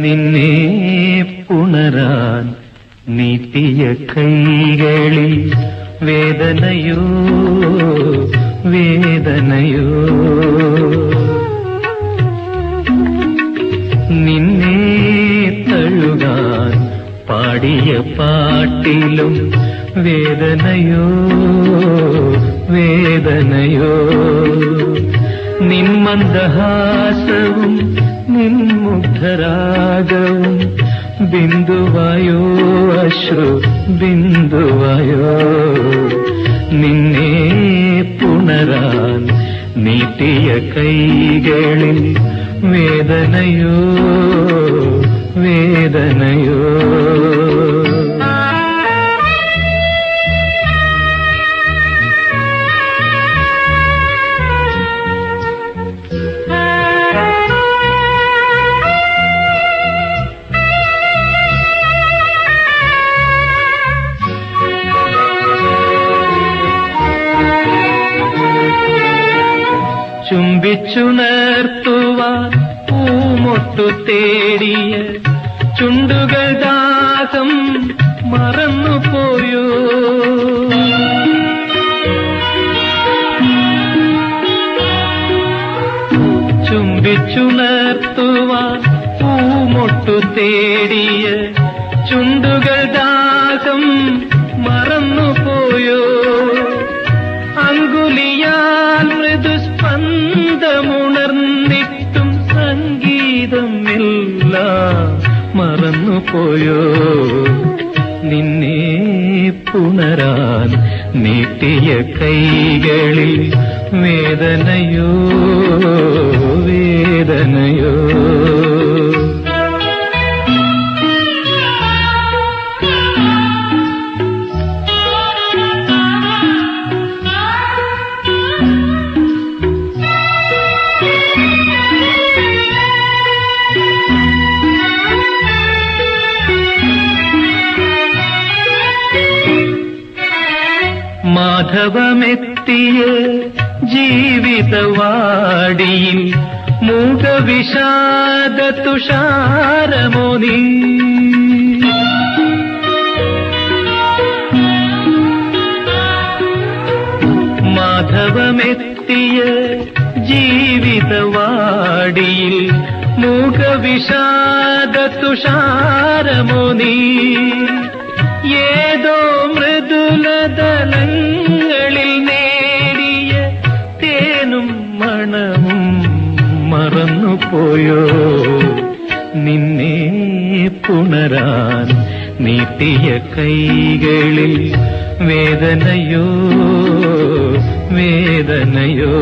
തഴുകാൻ നീട്ടിയ കൈകളിൽ വേദനയോ? വേദനയോ? നിന്നെ തഴുകാൻ പാടിയ പാട്ടിലും വേദനയോ? വേദനയോ? നിന്മന്ദഹാസവും നിൻമുഗ്ധരാഗവും ബിന്ദുവായോ അശ്രു ബിന്ദുവായോ. നിന്നെ പുണരാൻ നീട്ടിയ കൈകളിൽ വേദനയോ വേദനയോ. ചുംബിച്ചുണർത്തുവാൻ പൂമൊട്ടു തേടിയ ചുണ്ടുകൾ ദാസം മറന്നു പോയോ? ചുംബിച്ചു ചുംബിച്ചുണർത്തുവാൻ പൂമൊട്ടു തേടിയ ചുണ്ടുകൾ ദാഹം മറന്നുപോയോ? നിന്നെ പുണരാൻ നീട്ടിയ കൈകളിൽ വേദനയോ? മാധവമെത്തിയ ജീവിതവാടിയിൽ മൂകവിഷാദ തുഷാരമോനി മാധവമെത്തിയ ജീവിതവാടിയിൽ മൂകവിഷാദ തുഷാരമോനി ഏതോ മൃദുലതലങ്ങളിൽ നേടിയ തേനും മണവും മറന്നുപോയോ? നിന്നെ പുണരാൻ നീട്ടിയ കൈകളിൽ വേദനയോ? വേദനയോ?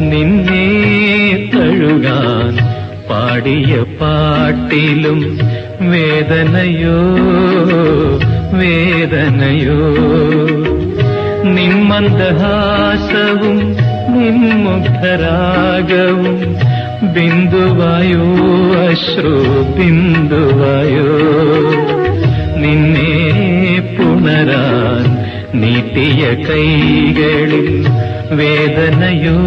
നിന്നെ തഴുകാൻ പാടിയ പാട്ടിലും വേദനയോ? വേദനയോ? നിന്മന്ദഹാസവും നിൻമുഗ്ധരാഗവും ബിന്ദുവായോ അശ്രു ബിന്ദുവായോ നിന്നെ പുണരാൻ നീട്ടിയ കൈകളിൽ വേദനയോ?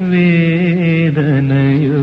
വേദനയോ?